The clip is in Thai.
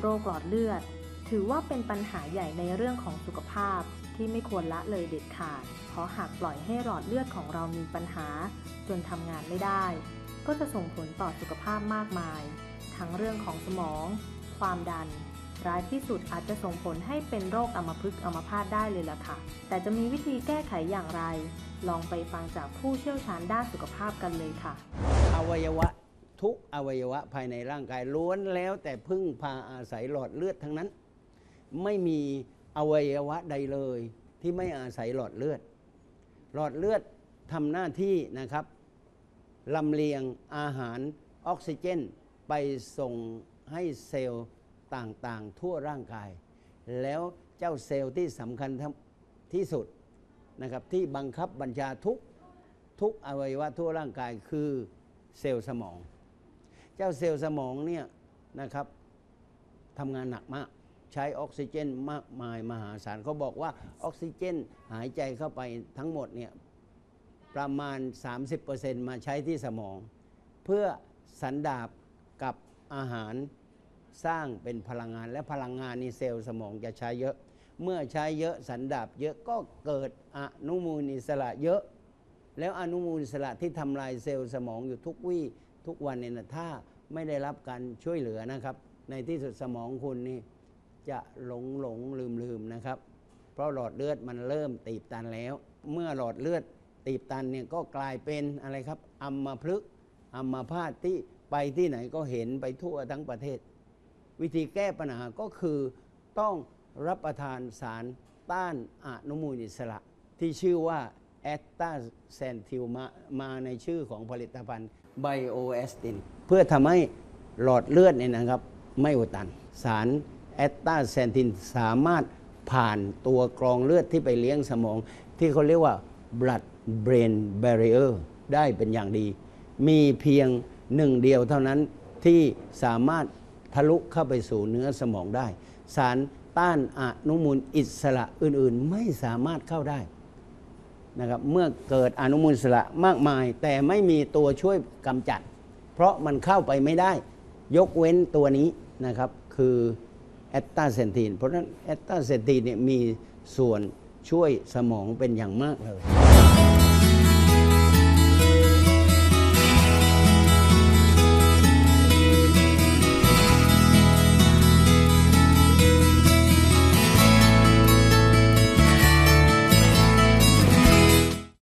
โรคหลอดเลือด ถือว่าเป็นปัญหาใหญ่ในเรื่องของสุขภาพที่ไม่ควรละเลยเด็ดขาด เพราะหากปล่อยให้หลอดเลือดของเรามีปัญหา จนทำงานไม่ได้ ก็จะส่งผลต่อสุขภาพมากมาย ทั้งเรื่องของสมอง ความดัน ร้ายที่สุดอาจจะส่งผลให้เป็นโรคอัมพฤกษ์อัมพาตได้เลยล่ะค่ะ แต่จะมีวิธีแก้ไขอย่างไร ลองไปฟังจากผู้เชี่ยวชาญด้านสุขภาพกันเลยค่ะ อวัยวะ ทุกอวัยวะภายในร่างกายล้วนแล้วแต่พึ่งพาอาศัยหลอดเลือดทั้งนั้น ไม่มีอวัยวะใดเลยที่ไม่อาศัยหลอดเลือด หลอดเลือดทำหน้าที่นะครับลำเลียงอาหารออกซิเจน ไปส่งให้เซลล์ต่างๆ ทั่วร่างกาย แล้วเจ้าเซลล์ที่สำคัญที่สุดนะครับที่บังคับบัญชาทุกทุกอวัยวะทั่วร่างกายคือเซลล์สมอง เจ้าเซลล์สมองเนี่ยนะครับทำงานหนักมาก ใช้ออกซิเจนมากมายมหาศาลเขาบอกว่าออกซิเจนหายใจเข้าไปทั้งหมดเนี่ยประมาณ 30%มาใช้ที่สมอง เพื่อสันดาบกับอาหารสร้างเป็นพลังงาน และพลังงานนี่เซลล์สมองจะใช้เยอะ เมื่อใช้เยอะสันดาบเยอะก็เกิดอนุมูลอิสระเยอะ แล้วอนุมูลอิสระที่ทำลายเซลล์สมองอยู่ทุกวี่ ทุกวันเนี่ยนะถ้าไม่ได้รับการช่วยเหลือนะครับ ในที่สุดสมองคุณนี่จะหลงหลงลืมลืมนะครับ เพราะหลอดเลือดมันเริ่มตีบตันแล้ว เมื่อหลอดเลือดตีบตันเนี่ยก็กลายเป็นอะไรครับอัมพฤกษ์อัมพาตที่ไปที่ไหนก็เห็นไปทั่วทั้งประเทศ วิธีแก้ปัญหาก็คือต้องรับประทานสารต้านอนุมูลอิสระที่ชื่อว่า แอตตาแซนทิลมามาในชื่อของผลิตภัณฑ์ไบโอแอสตินเพื่อทำให้หลอดเลือดเนี่ยนะครับ ไม่อุดตัน สารแอตตาแซนทินสามารถผ่านตัวกรองเลือดที่ไปเลี้ยงสมอง ที่เขาเรียกว่า blood brain barrier ได้เป็นอย่างดี มีเพียงหนึ่งเดียวเท่านั้นที่สามารถทะลุเข้าไปสู่เนื้อสมองได้ สารต้านอนุมูลอิสระอื่นๆ ไม่สามารถเข้าได้ นะครับเมื่อเกิดอนุมูลอิสระมากมาย แต่ไม่มีตัวช่วยกำจัด เพราะมันเข้าไปไม่ได้ ยกเว้นตัวนี้นะครับคือแอตตาเซนทีนเพราะฉะนั้นแอตตาเซนทีนเนี่ยมีส่วนช่วยสมองเป็นอย่างมากเลย